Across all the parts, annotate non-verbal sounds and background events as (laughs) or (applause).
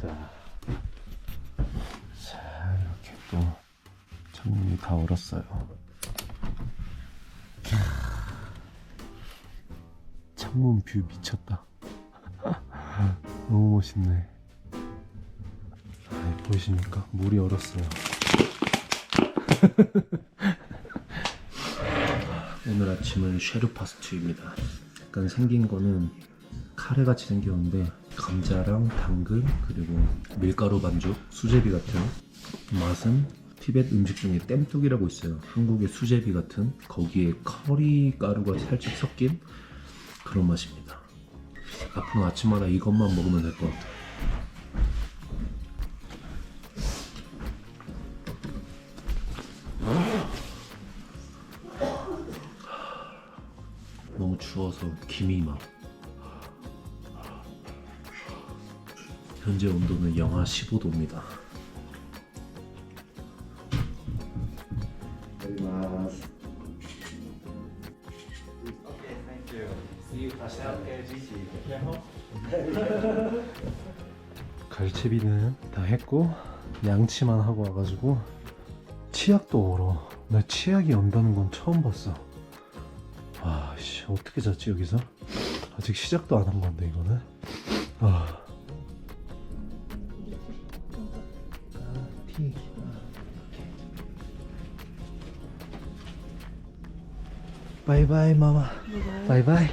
들어갑니다. 자, 이렇게 또 창문이 다 얼었어요. 캬, 창문 뷰 미쳤다. (laughs) 너무 멋있네. 아, 보이십니까? 물이 얼었어요. (laughs) 오늘 아침은 쉐르 파스튜입니다. 약간 생긴 거는 카레같이 생겼는데 감자랑 당근 그리고 밀가루 반죽, 수제비 같은 맛은 티벳 음식 중에 땜뚝이라고 있어요. 한국의 수제비 같은 거기에 커리 가루가 살짝 섞인 그런 맛입니다. 앞으로 아침마다 이것만 먹으면 될 것 같아요. 너무 추워서 김이 막 현재 온도는 영하 15도입니다. 갈채비는 다 했고 양치만 하고 와가지고 치약도 얼어. 나 치약이 온다는 건 처음 봤어. 아씨 어떻게 잤지 여기서? 아직 시작도 안 한 건데 이거는. 아. 바이바이 마마. 바이바이.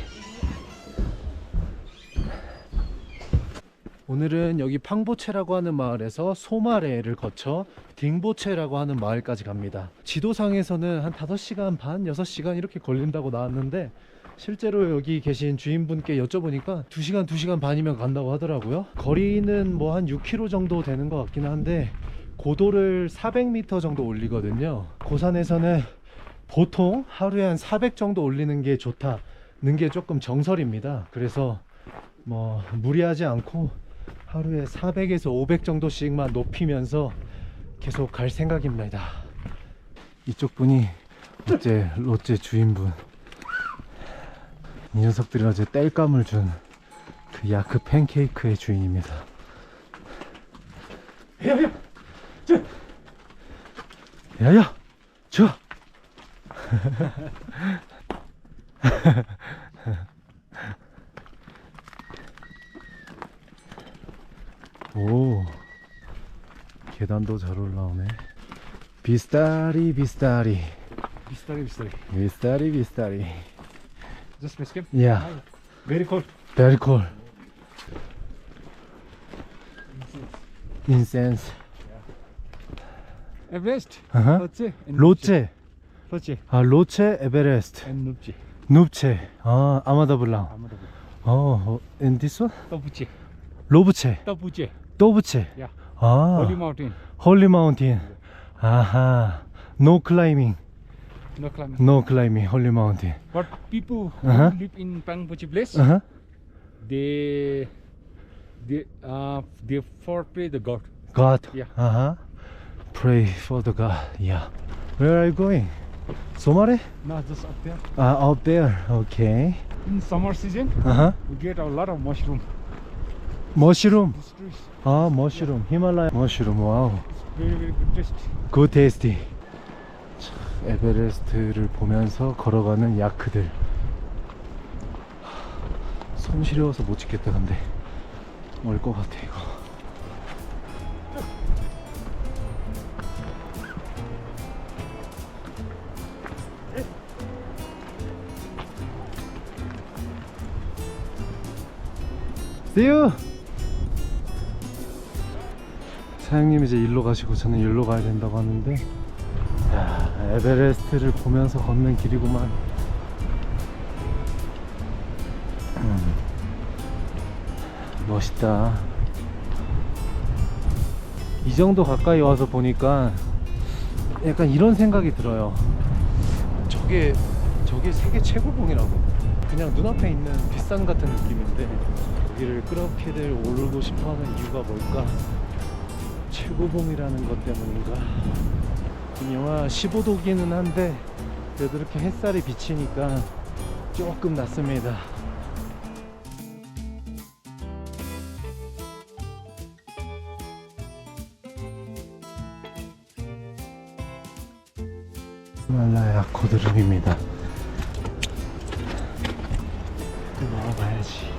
오늘은 여기 팡보체라고 하는 마을에서 소마레를 거쳐 딩보체라고 하는 마을까지 갑니다. 지도상에서는 한 5시간 반, 6시간 이렇게 걸린다고 나왔는데 실제로 여기 계신 주인분께 여쭤보니까 2시간, 2시간 반이면 간다고 하더라고요. 거리는 뭐 한 6km 정도 되는 것 같긴 한데 고도를 400m 정도 올리거든요. 고산에서는 보통 하루에 한 400 정도 올리는 게 좋다는 게 조금 정설입니다. 그래서 뭐 무리하지 않고 하루에 400에서 500 정도씩만 높이면서 계속 갈 생각입니다. 이쪽 분이 어제 롯데 주인분. 이 녀석들이 어제 땔감을 준 그 야크 팬케이크의 주인입니다. 야야, 저, 야야, 저. 오 계단도 잘 올라오네 비스타리 비스타리 Bistari, bistari. 비스타리 비스타리 Just him. 야 Very cold. very cool 인센스 Everest. 어허. Lhotse. and Lhotse 아 로체 에베레스트 and Nupche. 눕체 아 아마다블랑 Ahmedabad. 어 and this one Tapuche. 로브체 Tapuche. 또브체 Yeah. 아 Holy mountain. 홀리 마운틴 아하 노 클라이밍 No climbing. 노 클라이밍 홀리 마운틴 But people who Uh-huh. live in Pangpuchi place, 어허 they they uh they foretray the god. God. Yeah. Uh-huh. Pray for the God. Yeah. Where are you going? Somare? Now just up there. Ah, out there. Okay. In summer season, Uh-huh. we get a lot of mushroom. Mushroom. These trees. Ah, mushroom. Himalaya mushroom. Wow. Very very good taste. Good tasty. 참, 에베레스트를 보면서 걸어가는 야크들. 하, 손 시려워서 못 찍겠다 근데 멀 것 같아 이거. See you. 사장님 이제 일로 가시고 저는 일로 가야 된다고 하는데 야, 에베레스트를 보면서 걷는 길이구만. 음, 멋있다. 이 정도 가까이 와서 보니까 약간 이런 생각이 들어요. 저게 저게 세계 최고봉이라고 그냥 눈앞에 있는 빗산 같은 느낌인데 여기를 그렇게들 오르고 싶어하는 이유가 뭘까? 최고봉이라는 것 때문인가? 영하 15도기는 한데 그래도 이렇게 햇살이 비치니까 조금 낫습니다. 히말라야 코드름입니다. 또 먹어봐야지.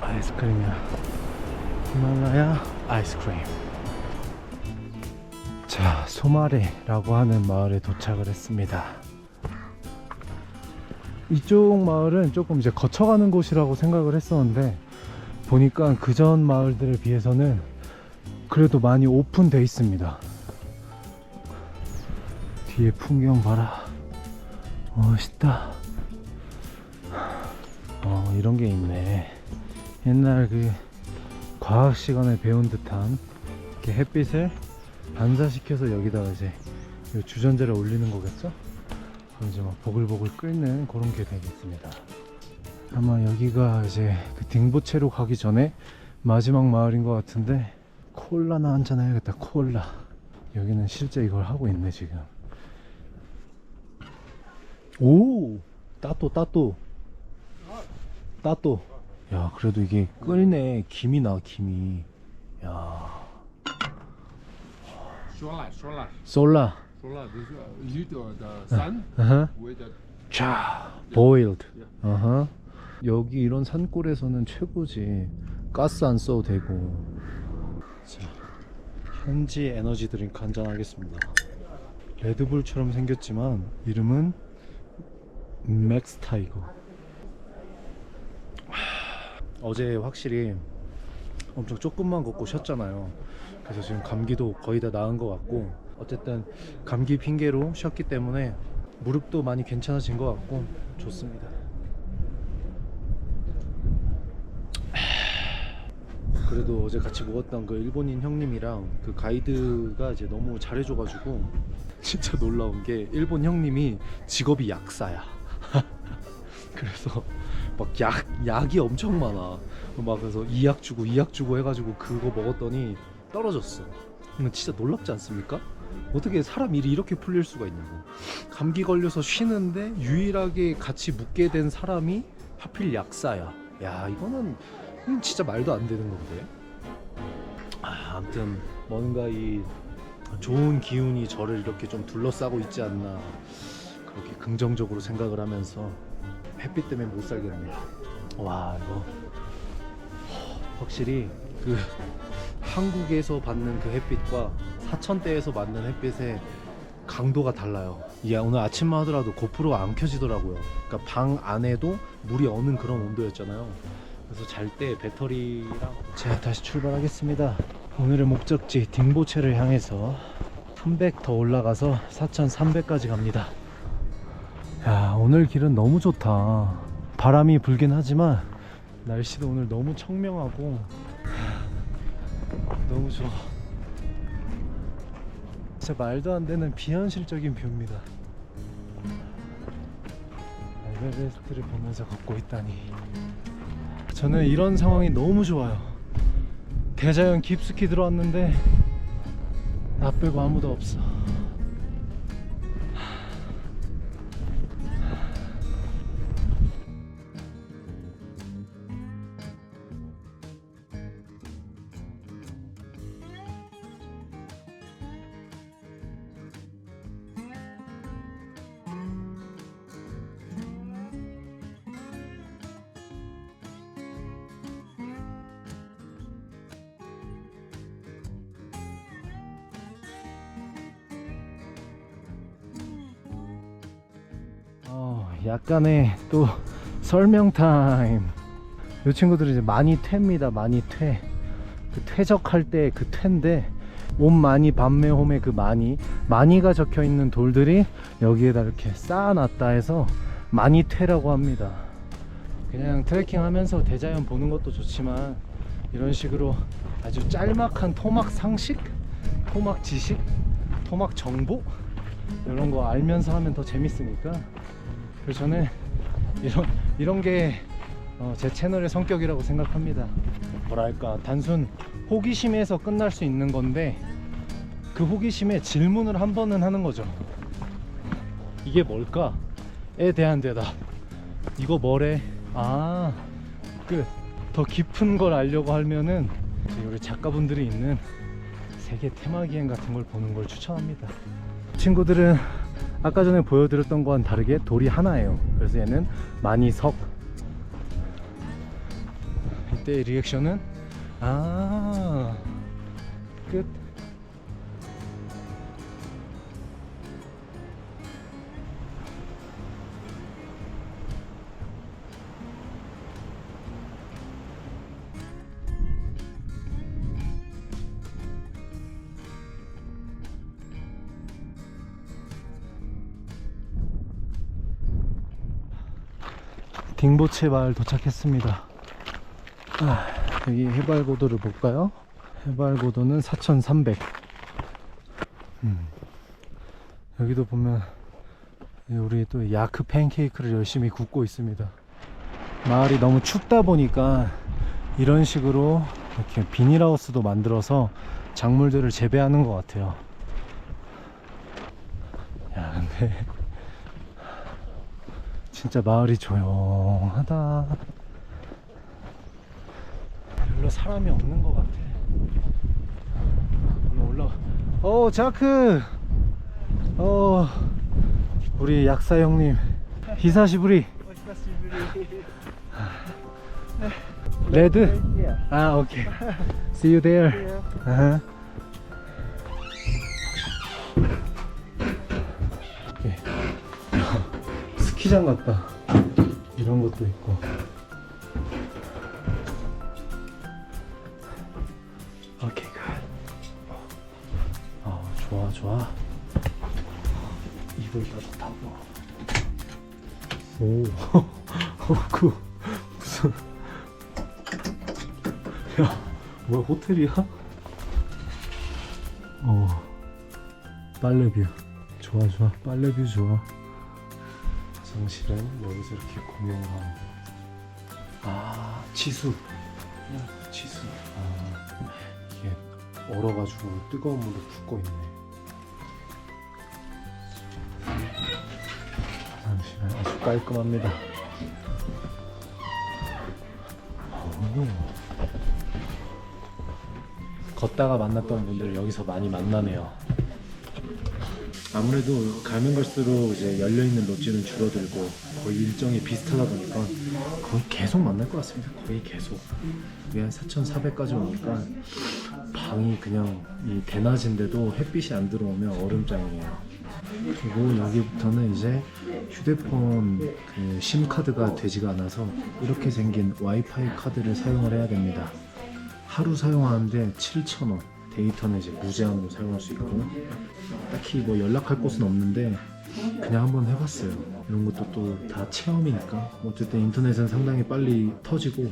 아이스크림이야. 히말라야 아이스크림. 자, 소마레라고 하는 마을에 도착을 했습니다. 이쪽 마을은 조금 이제 거쳐가는 곳이라고 생각을 했었는데 보니까 그전 마을들에 비해서는 그래도 많이 오픈돼 있습니다. 뒤에 풍경 봐라. 멋있다. 어, 이런 게 있네. 옛날 그 과학 시간에 배운 듯한 이렇게 햇빛을 반사시켜서 여기다가 이제 이 주전자를 올리는 거겠죠? 그럼 이제 막 보글보글 끓는 그런 게 되겠습니다. 아마 여기가 이제 그 딩보체로 가기 전에 마지막 마을인 것 같은데 콜라나 한잔 해야겠다 콜라 여기는 실제 이걸 하고 있네 지금 오 따또 따또. 따또. 야 그래도 이게 끓네. 김이 나 김이. 야. 솔라 솔라. 솔라. 솔라 네, 유도 산? 아, 자, 보일드. 여기 이런 산골에서는 최고지. 가스 안 써도 되고. 자, 현지 에너지 드링크 한잔 하겠습니다. 레드불처럼 생겼지만 이름은 맥스 타이거. 하, 어제 확실히 엄청 조금만 걷고 쉬었잖아요. 그래서 지금 감기도 거의 다 나은 것 같고 어쨌든 감기 핑계로 쉬었기 때문에 무릎도 많이 괜찮아진 것 같고 좋습니다. 그래도 어제 같이 먹었던 그 일본인 형님이랑 그 가이드가 이제 너무 잘해줘가지고 (laughs) 진짜 놀라운 게 일본 형님이 직업이 약사야. 그래서 (laughs) 막 약 약이 엄청 많아. 막 그래서 이 약 주고 이 약 주고 해가지고 그거 먹었더니 떨어졌어. 이거 진짜 놀랍지 않습니까? 어떻게 사람 일이 이렇게 풀릴 수가 있냐고. 감기 걸려서 쉬는데 유일하게 같이 묵게 된 사람이 하필 약사야. 야 이거는 이건 진짜 말도 안 되는 건데. 아, 아무튼 뭔가 이 좋은 기운이 저를 이렇게 좀 둘러싸고 있지 않나 그렇게 긍정적으로 생각을 하면서 햇빛 때문에 못 살겠네요. 와 이거 확실히 그 한국에서 받는 그 햇빛과 사천대에서 받는 햇빛의 강도가 달라요. 이게 오늘 아침만 하더라도 고프로가 안 켜지더라고요. 그러니까 방 안에도 물이 어는 그런 온도였잖아요. 그래서 잘 때 배터리랑 자 다시 출발하겠습니다. 오늘의 목적지 딩보체를 향해서 300 더 올라가서 4,300까지 갑니다. 야 오늘 길은 너무 좋다. 바람이 불긴 하지만 날씨도 오늘 너무 청명하고 너무 좋아. 진짜 말도 안 되는 비현실적인 뷰입니다. 에베레스트를 보면서 걷고 있다니. 저는 이런 상황이 너무 좋아요. 대자연 깊숙이 들어왔는데 나 빼고 아무도 없어. 약간의 또 설명 타임. 이 친구들이 이제 많이 퇴입니다. 많이 퇴. 그 퇴적할 때 그 퇴인데 온 많이 밤매 홈의 그 많이 많이가 적혀 있는 돌들이 여기에다 이렇게 쌓아놨다 해서 많이 퇴라고 합니다. 그냥 트레킹 하면서 대자연 보는 것도 좋지만 이런 식으로 아주 짤막한 토막 상식, 토막 지식, 토막 정보 이런 거 알면서 하면 더 재밌으니까 그래서 저는 이런 이런 게 제 채널의 성격이라고 생각합니다. 뭐랄까 단순 호기심에서 끝날 수 있는 건데 그 호기심에 질문을 한 번은 하는 거죠. 이게 뭘까?에 대한 대답. 이거 뭐래? 아, 끝. 더 깊은 걸 알려고 하면은 우리 작가분들이 있는 세계 테마 기행 같은 걸 보는 걸 추천합니다. 친구들은 아까 전에 보여드렸던 거와는 다르게 돌이 하나예요. 그래서 얘는 만이석. 이때 리액션은 아 끝. 딩보체 마을 도착했습니다. 아, 여기 해발 고도를 볼까요? 해발 고도는 4,300. 음. 여기도 보면 우리 또 야크 팬케이크를 열심히 굽고 있습니다. 마을이 너무 춥다 보니까 이런 식으로 이렇게 비닐하우스도 만들어서 작물들을 재배하는 것 같아요. 야, 근데 진짜 마을이 조용하다. 별로 사람이 없는 것 같아. 한번 올라. 어 자크. 어 우리 약사 형님. 히사시부리. 레드. 아 오케이. See you there. 아하. 스키장 같다. 이런 것도 있고. 오케이, 굿. 아, 좋아, 좋아. 이불 따뜻하고. 오, (laughs) 어, 그 무슨? 야, 뭐야 호텔이야? 어, 빨래뷰. 좋아, 좋아. 빨래뷰 좋아. 화장실은 여기서 이렇게 공용하고 아 치수. 야, 치수. 아 이게 얼어가지고 뜨거운 물로 붓고 있네. 화장실은 아주 깔끔합니다. 오. 걷다가 만났던 분들 여기서 많이 만나네요 아무래도 가면 갈수록 이제 열려 있는 롯지는 줄어들고 거의 일정이 비슷하다 보니까 거의 계속 만날 것 같습니다. 거의 계속. 한 4,400까지 오니까 방이 그냥 이 대낮인데도 햇빛이 안 들어오면 얼음장이에요. 그리고 여기부터는 이제 휴대폰 그 심카드가 되지가 않아서 이렇게 생긴 와이파이 카드를 사용을 해야 됩니다. 하루 사용하는데 7,000원. 데이터는 이제 무제한으로 사용할 수 있고 딱히 뭐 연락할 곳은 없는데 그냥 한번 해봤어요. 이런 것도 또 다 체험이니까 어쨌든 인터넷은 상당히 빨리 터지고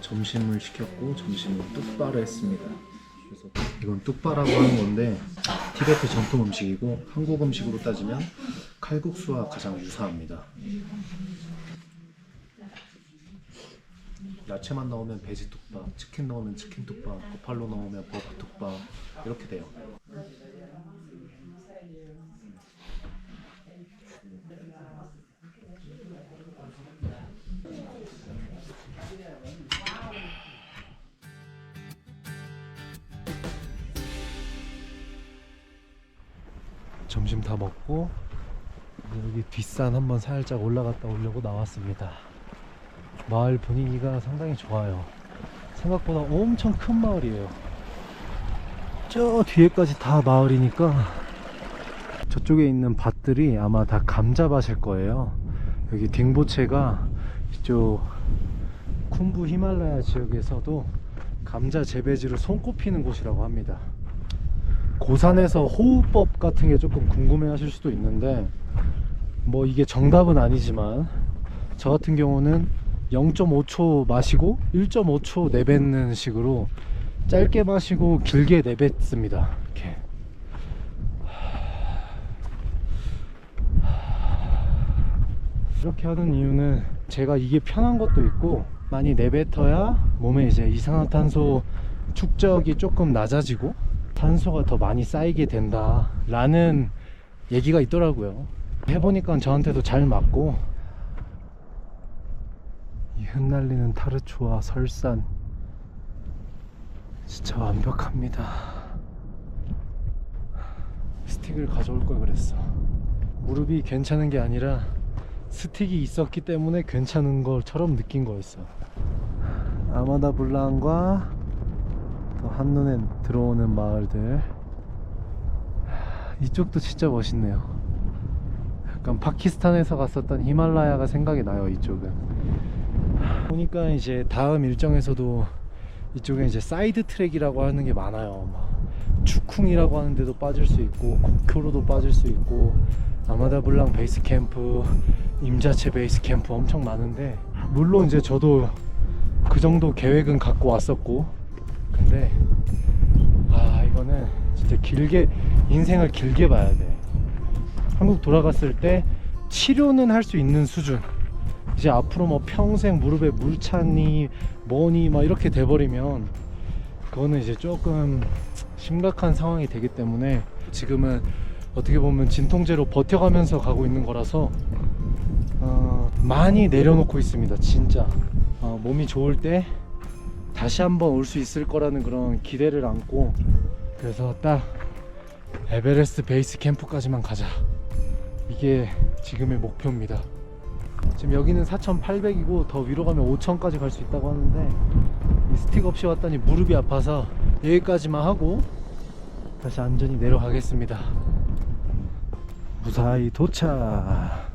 점심을 시켰고 점심은 뚝바를 했습니다. 그래서 이건 뚝바라고 하는 건데 티베트 전통 음식이고 한국 음식으로 따지면 칼국수와 가장 유사합니다. 야채만 넣으면 베지 뚝밥, 치킨 넣으면 치킨 뚝밥, 버팔로 넣으면 버프 뚝밥 이렇게 돼요. 점심 다 먹고 여기 뒷산 한번 살짝 올라갔다 오려고 나왔습니다. 마을 분위기가 상당히 좋아요. 생각보다 엄청 큰 마을이에요. 저 뒤에까지 다 마을이니까 저쪽에 있는 밭들이 아마 다 감자밭일 거예요. 여기 딩보체가 이쪽 쿤부 히말라야 지역에서도 감자 재배지로 손꼽히는 곳이라고 합니다. 고산에서 호흡법 같은 게 조금 궁금해 하실 수도 있는데 뭐 이게 정답은 아니지만 저 같은 경우는 0.5초 마시고 1.5초 내뱉는 식으로 짧게 마시고 길게 내뱉습니다. 이렇게. 이렇게 하는 이유는 제가 이게 편한 것도 있고 많이 내뱉어야 몸에 이제 이산화탄소 축적이 조금 낮아지고 탄소가 더 많이 쌓이게 된다 라는 얘기가 있더라고요 해보니까 저한테도 잘 맞고 이 흩날리는 타르초와 설산 진짜 완벽합니다 스틱을 가져올 걸 그랬어. 무릎이 괜찮은 게 아니라 스틱이 있었기 때문에 괜찮은 것처럼 느낀 거였어. 아마다 블랑과 또 한눈에 들어오는 마을들. 하, 이쪽도 진짜 멋있네요. 약간 파키스탄에서 갔었던 히말라야가 생각이 나요, 이쪽은. 보니까 이제 다음 일정에서도 이쪽에 이제 사이드 트랙이라고 하는 게 많아요. 막 주쿵이라고 하는 데도 빠질 수 있고 국교로도 빠질 수 있고 아마다 블랑 베이스 캠프, 임자체 베이스 캠프 엄청 많은데 물론 이제 저도 그 정도 계획은 갖고 왔었고 근데 아 이거는 진짜 길게 인생을 길게 봐야 돼. 한국 돌아갔을 때 치료는 할 수 있는 수준. 이제 앞으로 뭐 평생 무릎에 물 차니 뭐니 막 이렇게 돼버리면 그거는 이제 조금 심각한 상황이 되기 때문에 지금은 어떻게 보면 진통제로 버텨가면서 가고 있는 거라서 어, 많이 내려놓고 있습니다 진짜. 어, 몸이 좋을 때 다시 한번 올 수 있을 거라는 그런 기대를 안고. 그래서 딱 에베레스트 베이스 캠프까지만 가자. 이게 지금의 목표입니다 지금 여기는 4,800이고 더 위로 가면 5,000까지 갈 수 있다고 하는데 이 스틱 없이 왔더니 무릎이 아파서 여기까지만 하고 다시 안전히 내려가겠습니다. 무사히 도착.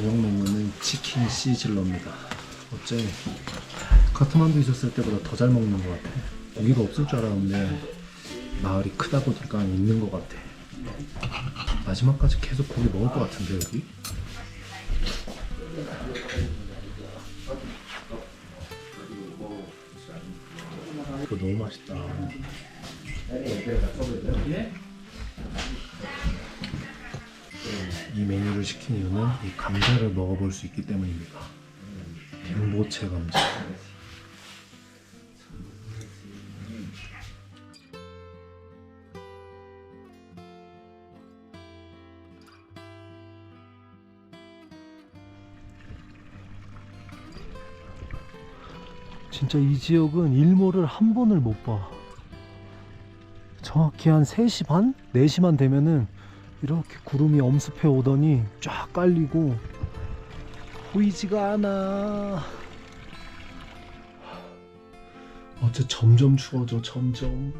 저녁 메뉴는 치킨 시즐러입니다. 어째 카트만두 있었을 때보다 더 잘 먹는 것 같아. 고기가 없을 줄 알았는데 마을이 크다 보니까 있는 것 같아. 마지막까지 계속 고기 먹을 것 같은데 여기? 이거 너무 맛있다. 이 메뉴를 시킨 이유는 이 감자를 먹어볼 수 있기 때문입니다. 빙보채 감자. 진짜 이 지역은 일몰을 한 번을 못 봐. 정확히 한 3시 반? 4시만 되면은 이렇게 구름이 엄습해 오더니 쫙 깔리고 보이지가 않아. 어째 점점 추워져 점점.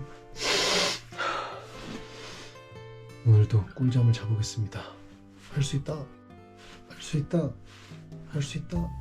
오늘도 꿀잠을 자보겠습니다. 할 수 있다. 할 수 있다. 할 수 있다.